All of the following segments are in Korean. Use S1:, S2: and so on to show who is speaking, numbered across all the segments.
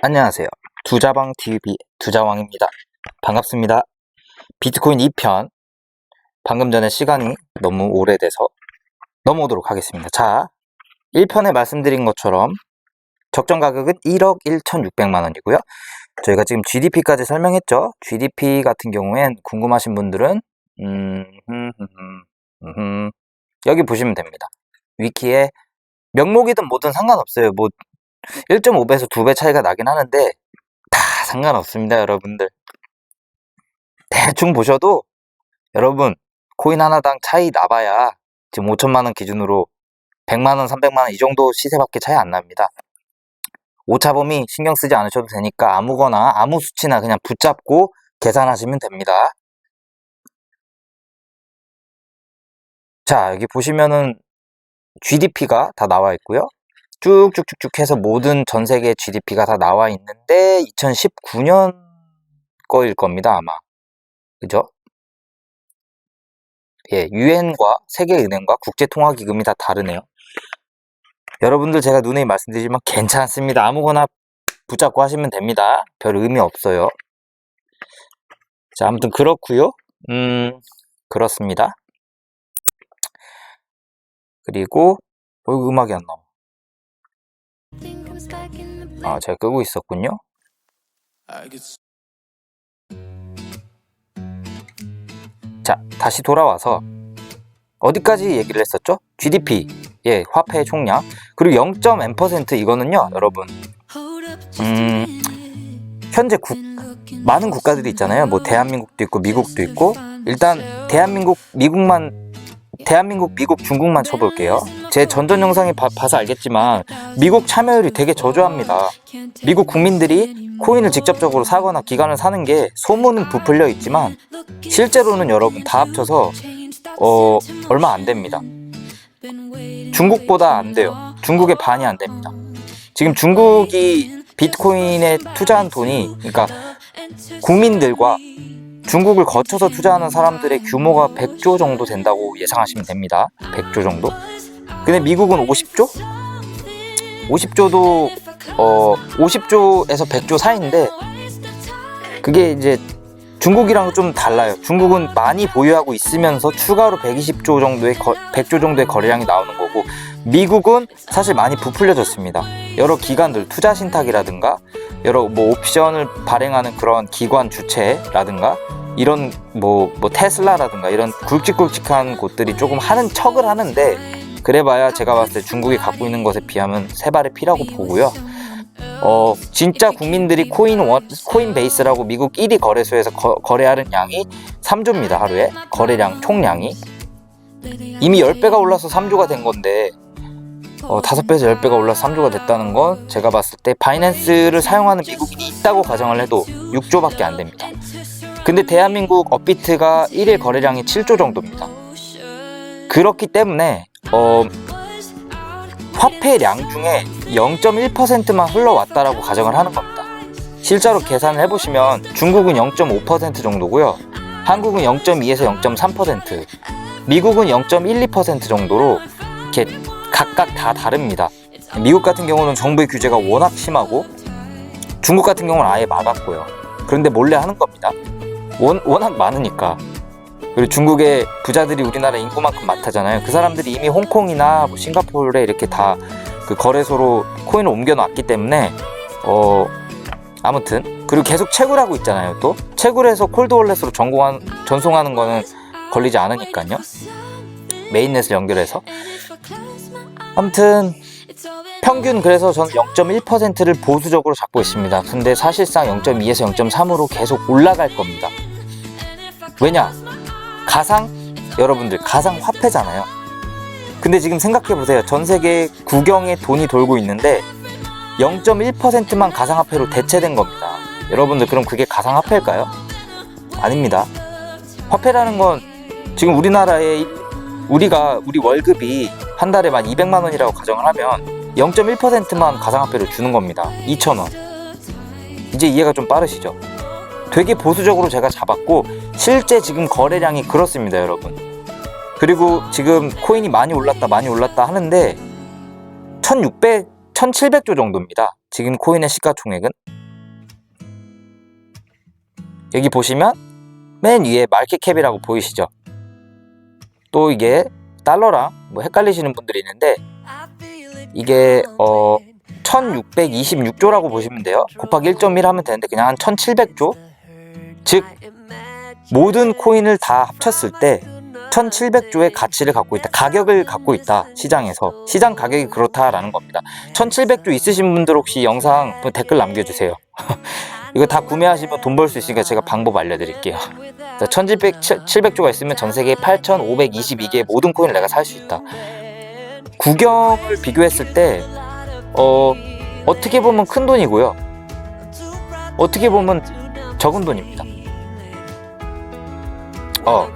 S1: 안녕하세요. 두자방 TV 두자왕입니다. 반갑습니다. 비트코인 2편. 방금 전에 시간이 너무 오래돼서 넘어오도록 하겠습니다. 자, 1편에 말씀드린 것처럼 적정 가격은 1억 1,600만 원이고요. 저희가 지금 GDP까지 설명했죠. GDP 같은 경우엔 궁금하신 분들은 음, 음, 음, 음, 음, 여기 보시면 됩니다. 위키에 명목이든 뭐든 상관없어요. 뭐 1.5배에서 2배 차이가 나긴 하는데 다 상관없습니다, 여러분들. 대충 보셔도 여러분 코인 하나당 차이 나봐야 지금 5천만 원 기준으로 100만 원, 300만 원 이 정도 시세밖에 차이 안 납니다. 오차범위 신경 쓰지 않으셔도 되니까 아무거나 아무 수치나 그냥 붙잡고 계산하시면 됩니다. 자, 여기 보시면은 GDP가 다 나와 있고요. 쭉쭉쭉쭉 해서 모든 전 세계 GDP가 다 나와 있는데 2019년 거일 겁니다, 아마. 그죠? 예, 유엔과 세계은행과 국제통화기금이 다 다르네요. 여러분들 제가 누누이 말씀드리지만 괜찮습니다. 아무거나 붙잡고 하시면 됩니다. 별 의미 없어요. 자, 아무튼 그렇고요. 음, 그렇습니다. 그리고 어, 음악이 안 나와. 아, 제가 끄고 있었군요. 자, 다시 돌아와서 어디까지 얘기를 했었죠? GDP, 예, 화폐 총량. 그리고 0.m% 이거는요, 여러분. 음, 현재 국, 많은 국가들이 있잖아요. 뭐 대한민국도 있고 미국도 있고. 일단 대한민국, 미국만 대한민국, 미국, 중국만 쳐볼게요. 제 전전 영상에 봐, 서 알겠지만 미국 참여율이 되게 저조합니다. 미국 국민들이 코인을 직접적으로 사거나 기관을 사는 게 소문은 부풀려 있지만 실제로는 여러분 다 합쳐서 어, 얼마 안 됩니다. 중국보다 안 돼요. 중국의 반이 안 됩니다. 지금 중국이 비트코인에 투자한 돈이 그러니까 국민들과 중국을 거쳐서 투자하는 사람들의 규모가 100조 정도 된다고 예상하시면 됩니다. 100조 정도. 근데 미국은 50조? 50조도 어 50조에서 100조 사이인데 그게 이제 중국이랑 좀 달라요. 중국은 많이 보유하고 있으면서 추가로 120조 정도의 거, 100조 정도의 거래량이 나오는 거고 미국은 사실 많이 부풀려졌습니다. 여러 기관들 투자 신탁이라든가 여러 뭐 옵션을 발행하는 그런 기관 주체라든가 이런 뭐, 뭐 테슬라라든가 이런 굵직굵직한 곳들이 조금 하는 척을 하는데 그래봐야 제가 봤을 때 중국이 갖고 있는 것에 비하면 세 발의 피라고 보고요. 어, 진짜 국민들이 코인 원, 코인 베이스라고 미국 1위 거래소에서 거, 거래하는 양이 3조입니다, 하루에. 거래량, 총량이. 이미 10배가 올라서 3조가 된 건데, 어, 5배에서 10배가 올라서 3조가 됐다는 건 제가 봤을 때 바이낸스를 사용하는 미국인이 있다고 가정을 해도 6조밖에 안 됩니다. 근데 대한민국 업비트가 1일 거래량이 7조 정도입니다. 그렇기 때문에 어, 화폐량 중에 0.1%만 흘러왔다라고 가정을 하는 겁니다. 실제로 계산을 해보시면 중국은 0.5% 정도고요. 한국은 0.2에서 0.3%, 미국은 0.12% 정도로 이렇게 각각 다 다릅니다. 미국 같은 경우는 정부의 규제가 워낙 심하고 중국 같은 경우는 아예 막았고요. 그런데 몰래 하는 겁니다. 원, 워낙 많으니까. 그리고 중국의 부자들이 우리나라 인구만큼 많다잖아요. 그 사람들이 이미 홍콩이나 뭐 싱가포르에 이렇게 다 그 거래소로 코인을 옮겨놨기 때문에 어 아무튼 그리고 계속 채굴하고 있잖아요. 또 채굴해서 콜드월렛으로 전공한 전송하는 거는 걸리지 않으니까요. 메인넷을 연결해서 아무튼 평균 그래서 저는 0.1%를 보수적으로 잡고 있습니다. 근데 사실상 0.2에서 0.3으로 계속 올라갈 겁니다. 왜냐? 가상 여러분들 가상 화폐잖아요. 근데 지금 생각해 보세요. 전 세계 국영에 돈이 돌고 있는데 0.1%만 가상화폐로 대체된 겁니다. 여러분들 그럼 그게 가상화폐일까요? 아닙니다. 화폐라는 건 지금 우리나라에 우리가 우리 월급이 한 달에 만 200만 원이라고 가정을 하면 0.1%만 가상화폐로 주는 겁니다. 2,000원. 이제 이해가 좀 빠르시죠? 되게 보수적으로 제가 잡았고 실제 지금 거래량이 그렇습니다, 여러분. 그리고 지금 코인이 많이 올랐다, 많이 올랐다 하는데 1,600, 1700조 정도입니다. 지금 코인의 시가총액은 여기 보시면 맨 위에 마켓캡이라고 보이시죠? 또 이게 달러랑 뭐 헷갈리시는 분들이 있는데 이게 어 1626조라고 보시면 돼요. 곱하기 1.1 하면 되는데 그냥 한 1700조? 즉 모든 코인을 다 합쳤을 때 1700조의 가치를 갖고 있다. 가격을 갖고 있다. 시장에서. 시장 가격이 그렇다라는 겁니다. 1700조 있으신 분들 혹시 영상 뭐 댓글 남겨주세요. 이거 다 구매하시면 돈 벌 수 있으니까 제가 방법 알려드릴게요. 1700, 700조가 있으면 전 세계 8522개의 모든 코인을 내가 살 수 있다. 구경을 비교했을 때, 어, 어떻게 보면 큰 돈이고요. 어떻게 보면 적은 돈입니다. 어,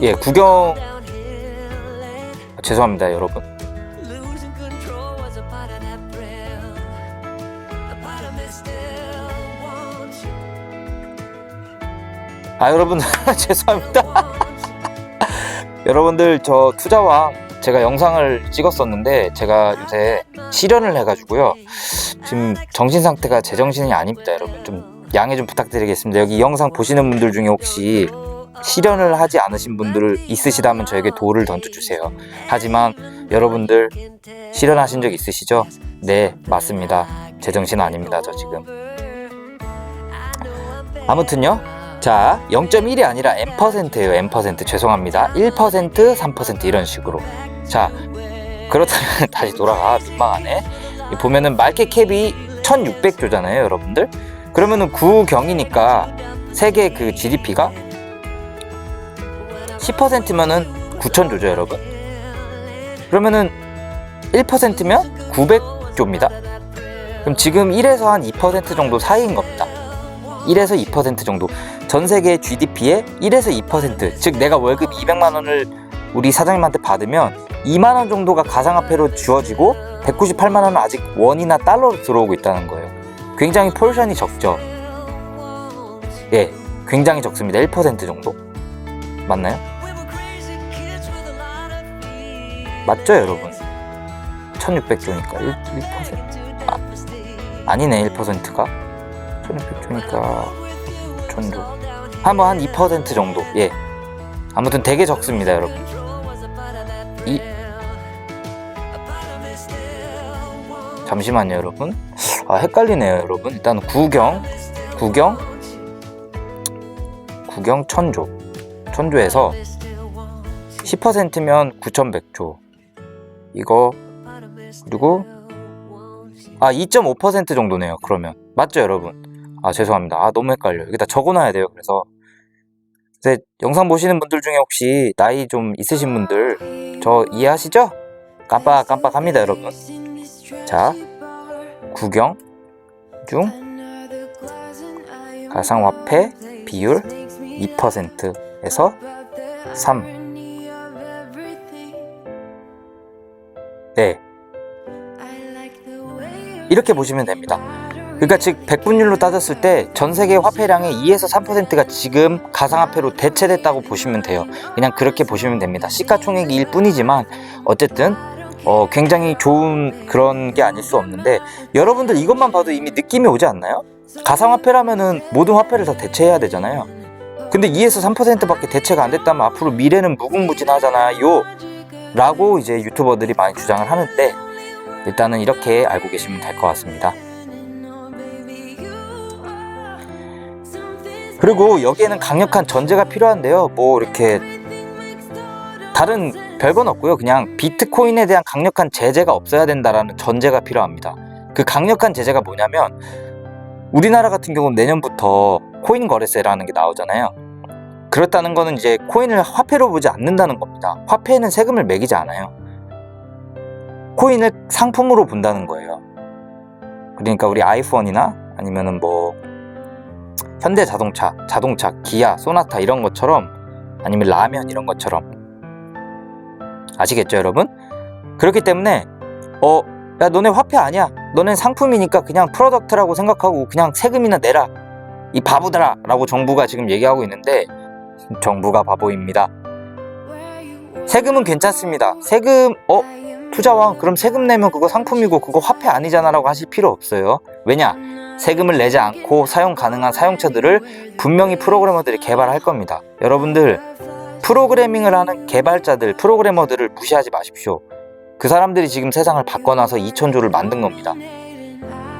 S1: 예, 구경, 아, 죄송합니다, 여러분. 아, 여러분, 죄송합니다. 여러분들, 저 투자왕 제가 영상을 찍었었는데, 제가 요새 실현을 해가지고요. 지금 정신 상태가 제 정신이 아닙니다, 여러분. 좀 양해 좀 부탁드리겠습니다. 여기 이 영상 보시는 분들 중에 혹시 실현을 하지 않으신 분들 있으시다면 저에게 도를 던져주세요. 하지만 여러분들 실현하신 적 있으시죠? 네, 맞습니다. 제정신 아닙니다, 저 지금. 아무튼요. 자, 0.1이 아니라 N%예요, N%. 죄송합니다. 1%, 3% 이런 식으로. 자, 그렇다면 다시 돌아가. 민망하네. 이 보면은 마켓 캡이 1600조잖아요, 여러분들. 그러면은 구경이니까 세계 그 GDP가 10%면은 9천조죠, 여러분. 그러면은 1%면 900조입니다. 그럼 지금 1에서 한 2% 정도 사이인 겁니다. 1에서 2% 정도. 전 세계 GDP의 1에서 2%. 즉 내가 월급 200만 원을 우리 사장님한테 받으면 2만 원 정도가 가상화폐로 주어지고 198만 원은 아직 원이나 달러로 들어오고 있다는 거예요. 굉장히 폴션이 적죠. 예, 굉장히 적습니다. 1% 정도. 맞나요? 맞죠, 여러분? 1600조니까 1, 1%. 아, 아니네, 1%가. 1600조니까 1000조. 한번 한2% 정도. 예. 아무튼 되게 적습니다, 여러분. 이 잠시만요, 여러분. 아, 헷갈리네요, 여러분. 일단 구경, 구경, 구경 천조. 천조에서 10%면 9100조. 이거 그리고 아 2.5% 정도네요. 그러면 맞죠, 여러분? 아 죄송합니다. 아 너무 헷갈려. 요 여기다 적어놔야 돼요. 그래서 이제 영상 보시는 분들 중에 혹시 나이 좀 있으신 분들 저 이해하시죠? 깜빡깜빡합니다, 여러분. 자, 구경 중 가상화폐 비율 2%에서 3. 네, 이렇게 보시면 됩니다. 그러니까 즉 백분율로 따졌을 때 전 세계 화폐량의 2에서 3%가 지금 가상화폐로 대체됐다고 보시면 돼요. 그냥 그렇게 보시면 됩니다. 시가총액일 뿐이지만 어쨌든 어, 굉장히 좋은 그런 게 아닐 수 없는데 여러분들 이것만 봐도 이미 느낌이 오지 않나요? 가상화폐라면은 모든 화폐를 다 대체해야 되잖아요. 근데 2에서 3%밖에 대체가 안 됐다면 앞으로 미래는 무궁무진하잖아요. 라고 이제 유튜버들이 많이 주장을 하는데 일단은 이렇게 알고 계시면 될 것 같습니다. 그리고 여기에는 강력한 전제가 필요한데요. 뭐 이렇게 다른 별건 없고요. 그냥 비트코인에 대한 강력한 제재가 없어야 된다라는 전제가 필요합니다. 그 강력한 제재가 뭐냐면 우리나라 같은 경우는 내년부터 코인 거래세라는 게 나오잖아요. 그렇다는 거는 이제 코인을 화폐로 보지 않는다는 겁니다. 화폐에는 세금을 매기지 않아요. 코인을 상품으로 본다는 거예요. 그러니까 우리 아이폰이나 아니면은 뭐 현대 자동차, 자동차, 기아, 소나타 이런 것처럼 아니면 라면 이런 것처럼 아시겠죠, 여러분? 그렇기 때문에 어, 야 너네 화폐 아니야. 너네 상품이니까 그냥 프로덕트라고 생각하고 그냥 세금이나 내라. 이 바보들아라고 정부가 지금 얘기하고 있는데 정부가 바보입니다. 세금은 괜찮습니다. 세금 어 투자왕 그럼 세금 내면 그거 상품이고 그거 화폐 아니잖아 라고 하실 필요 없어요. 왜냐? 세금을 내지 않고 사용 가능한 사용처들을 분명히 프로그래머들이 개발할 겁니다. 여러분들 프로그래밍을 하는 개발자들, 프로그래머들을 무시하지 마십시오. 그 사람들이 지금 세상을 바꿔놔서 2천조를 만든 겁니다.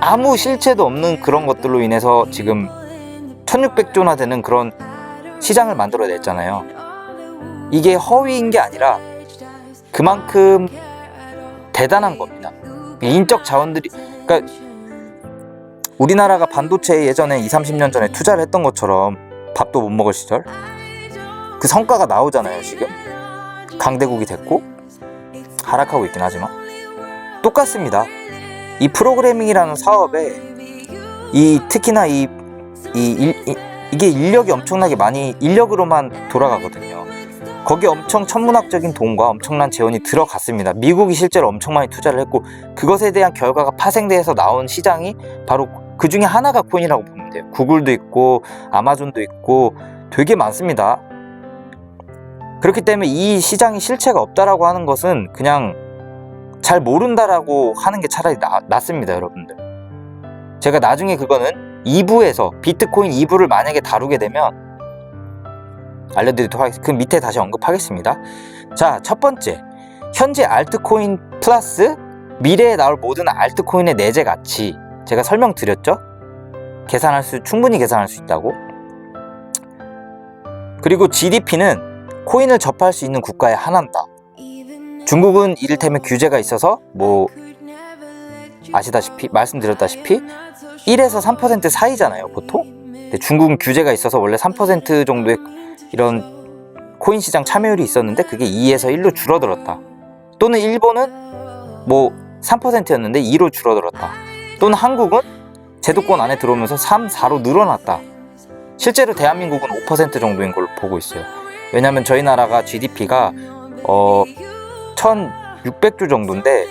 S1: 아무 실체도 없는 그런 것들로 인해서 지금 1600조나 되는 그런 시장을 만들어냈잖아요. 이게 허위인 게 아니라 그만큼 대단한 겁니다. 인적 자원들이, 그러니까 우리나라가 반도체에 예전에 2, 30년 전에 투자를 했던 것처럼 밥도 못 먹을 시절 그 성과가 나오잖아요, 지금. 강대국이 됐고 하락하고 있긴 하지만 똑같습니다. 이 프로그래밍이라는 사업에 이 특히나 이, 이, 일- 이 이게 인력이 엄청나게 많이 인력으로만 돌아가거든요. 거기에 엄청 천문학적인 돈과 엄청난 재원이 들어갔습니다. 미국이 실제로 엄청 많이 투자를 했고 그것에 대한 결과가 파생돼서 나온 시장이 바로 그 중에 하나가 코인이라고 보면 돼요. 구글도 있고 아마존도 있고 되게 많습니다. 그렇기 때문에 이 시장이 실체가 없다라고 하는 것은 그냥 잘 모른다라고 하는 게 차라리 나, 낫습니다, 여러분들. 제가 나중에 그거는 2부에서 비트코인 2부를 만약에 다루게 되면 알려드리도록 하겠습니다. 그 밑에 다시 언급하겠습니다. 자, 첫 번째. 현재 알트코인 플러스 미래에 나올 모든 알트코인의 내재 가치. 제가 설명드렸죠? 계산할 수, 충분히 계산할 수 있다고. 그리고 GDP는 코인을 접할 수 있는 국가에 한한다. 중국은 이를테면 규제가 있어서 뭐 아시다시피 말씀드렸다시피 1에서 3% 사이잖아요 보통? 근데 중국은 규제가 있어서 원래 3% 정도의 이런 코인 시장 참여율이 있었는데 그게 2에서 1로 줄어들었다. 또는 일본은 뭐 3%였는데 2로 줄어들었다. 또는 한국은 제도권 안에 들어오면서 3, 4로 늘어났다. 실제로 대한민국은 5% 정도인 걸로 보고 있어요. 왜냐하면 저희 나라가 GDP가 어 1600조 정도인데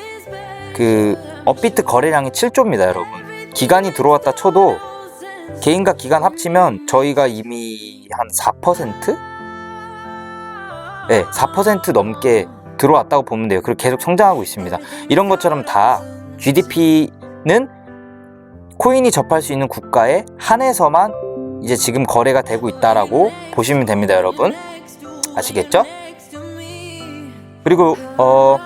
S1: 그 업비트 거래량이 7조입니다, 여러분. 기간이 들어왔다 쳐도 개인과 기간 합치면 저희가 이미 한 4%? 네, 4% 넘게 들어왔다고 보면 돼요. 그리고 계속 성장하고 있습니다. 이런 것처럼 다 GDP는 코인이 접할 수 있는 국가에 한해서만 이제 지금 거래가 되고 있다라고 보시면 됩니다, 여러분. 아시겠죠? 그리고 어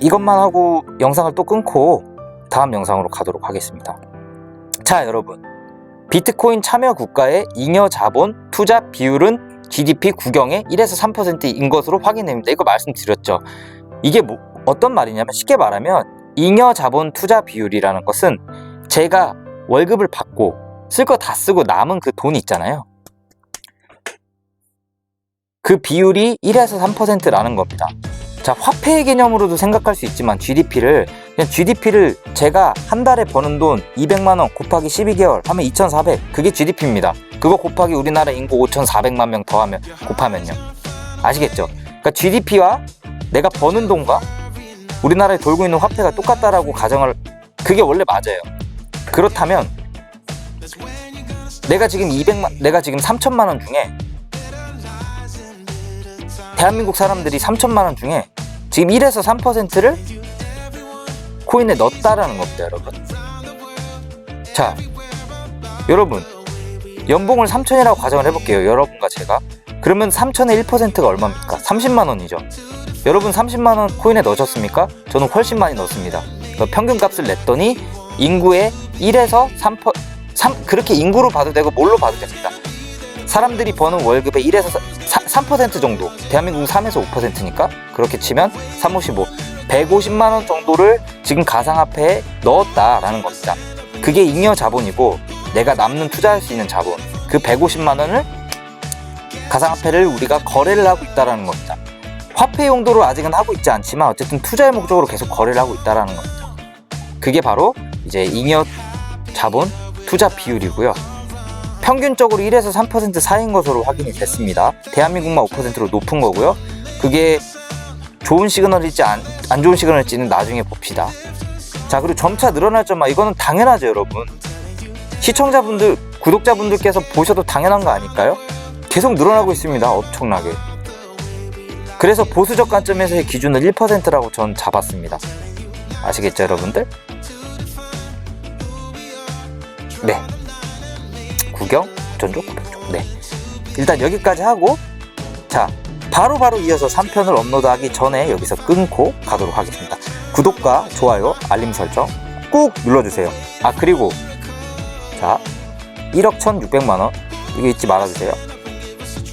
S1: 이것만 하고 영상을 또 끊고 다음 영상으로 가도록 하겠습니다. 자, 여러분. 비트코인 참여 국가의 잉여 자본 투자 비율은 GDP 구경의 1에서 3%인 것으로 확인됩니다. 이거 말씀드렸죠. 이게 뭐, 어떤 말이냐면 쉽게 말하면 잉여 자본 투자 비율이라는 것은 제가 월급을 받고 쓸 거 다 쓰고 남은 그 돈 있잖아요. 그 비율이 1에서 3%라는 겁니다. 자, 화폐의 개념으로도 생각할 수 있지만 GDP를 그냥 GDP를 제가 한 달에 버는 돈 200만 원 곱하기 12개월 하면 2,400. 그게 GDP입니다. 그거 곱하기 우리나라 인구 5,400만 명 더하면 곱하면요. 아시겠죠? 그러니까 GDP와 내가 버는 돈과 우리나라에 돌고 있는 화폐가 똑같다라고 가정을 그게 원래 맞아요. 그렇다면 내가 지금 200만 내가 지금 3천만 원 중에 대한민국 사람들이 3천만 원 중에 지금 1에서 3%를 코인에 넣었다라는 겁니다, 여러분. 자, 여러분, 연봉을 3천이라고 가정을 해볼게요, 여러분과 제가. 그러면 3천의 1%가 얼마입니까? 30만 원이죠. 여러분 30만 원 코인에 넣으셨습니까? 저는 훨씬 많이 넣습니다. 그 평균 값을 냈더니 인구의 1에서 3%, 3 그렇게 인구로 봐도 되고 뭘로 봐도 됩니다. 사람들이 버는 월급의 1에서 3% 정도 대한민국은 3에서 5%니까? 그렇게 치면 3, 55 150만 원 정도를 지금 가상화폐에 넣었다라는 겁니다. 그게 잉여 자본이고 내가 남는 투자할 수 있는 자본 그 150만 원을 가상화폐를 우리가 거래를 하고 있다라는 겁니다. 화폐 용도로 아직은 하고 있지 않지만 어쨌든 투자의 목적으로 계속 거래를 하고 있다라는 겁니다. 그게 바로 이제 잉여 자본 투자 비율이고요 평균적으로 1에서 3% 사이인 것으로 확인이 됐습니다. 대한민국만 5%로 높은 거고요. 그게 좋은 시그널일지 안, 안 좋은 시그널일지는 나중에 봅시다. 자, 그리고 점차 늘어날 점만 이거는 당연하죠, 여러분. 시청자분들, 구독자분들께서 보셔도 당연한 거 아닐까요? 계속 늘어나고 있습니다. 엄청나게. 그래서 보수적 관점에서의 기준을 1%라고 전 잡았습니다. 아시겠죠, 여러분들? 네. 구경, 전조, 900조. 네. 일단 여기까지 하고, 자, 바로 바로 이어서 3편을 업로드하기 전에 여기서 끊고 가도록 하겠습니다. 구독과 좋아요, 알림 설정 꾹 눌러주세요. 아, 그리고, 자, 1억 1,600만원. 이거 잊지 말아주세요.